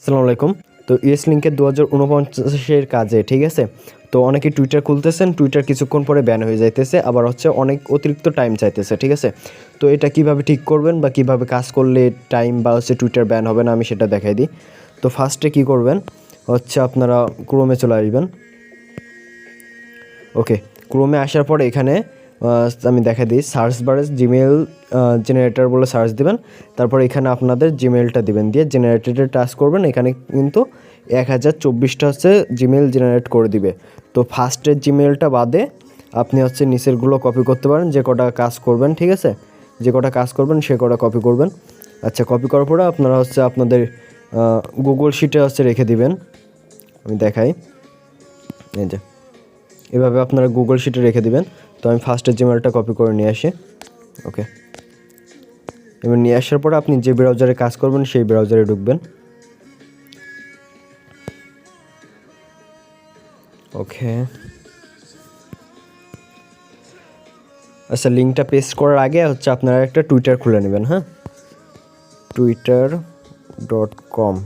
আসসালামু আলাইকুম। তো ইএস লিঙ্কের দু হাজার উনপঞ্চাশের কাজে, ঠিক আছে? তো অনেকে টুইটার খুলতেছেন টুইটার কিছুক্ষণ পরে ব্যান হয়ে যাইতেছে, আবার হচ্ছে অনেক অতিরিক্ত টাইম চাইতেছে, ঠিক আছে? তো এটা কীভাবে ঠিক করবেন বা কীভাবে কাজ করলে টাইম বা হচ্ছে টুইটার ব্যান হবে না, আমি সেটা দেখাই দিই। তো ফার্স্টে কি করবেন? হচ্ছে আপনারা ক্রোমে চলে আসবেন। ওকে ক্রোমে আসার পরে এখানে আমি দেখা দিই। সার্চ বারে জিমেল জেনারেটর বলে সার্চ দিবেন। তারপর এখানে আপনাদের জিমেলটা দিবেন দিয়ে জেনারেটরে টাচ করবেন। এখানে কিন্তু এক হাজার চব্বিশটা হচ্ছে জিমেল জেনারেট করে দিবে। তো ফার্স্টের জিমেলটা বাদে আপনি হচ্ছে নিচেরগুলো কপি করতে পারেন। যে কটা কাজ করবেন, ঠিক আছে? যে কটা কাজ করবেন, সে কটা কপি করবেন। আচ্ছা কপি করার পরে আপনারা হচ্ছে আপনাদের গুগল শিটে হচ্ছে রেখে দিবেন। আমি দেখাই। এই যে। এভাবে আপনারা গুগল শিটে রেখে দিবেন। তো আমি ফার্স্টের জিমেলটা কপি করে নিয়ে আসি। ওকে এবার নিয়ে আসার পরে আপনি যে ব্রাউজারে কাজ করবেন, সেই ব্রাউজারে ঢুকবেন। ওকে আচ্ছা লিঙ্কটা পেস্ট করার আগে হচ্ছে আপনারা একটা টুইটার খুলে নেবেন হ্যাঁ? Twitter dot com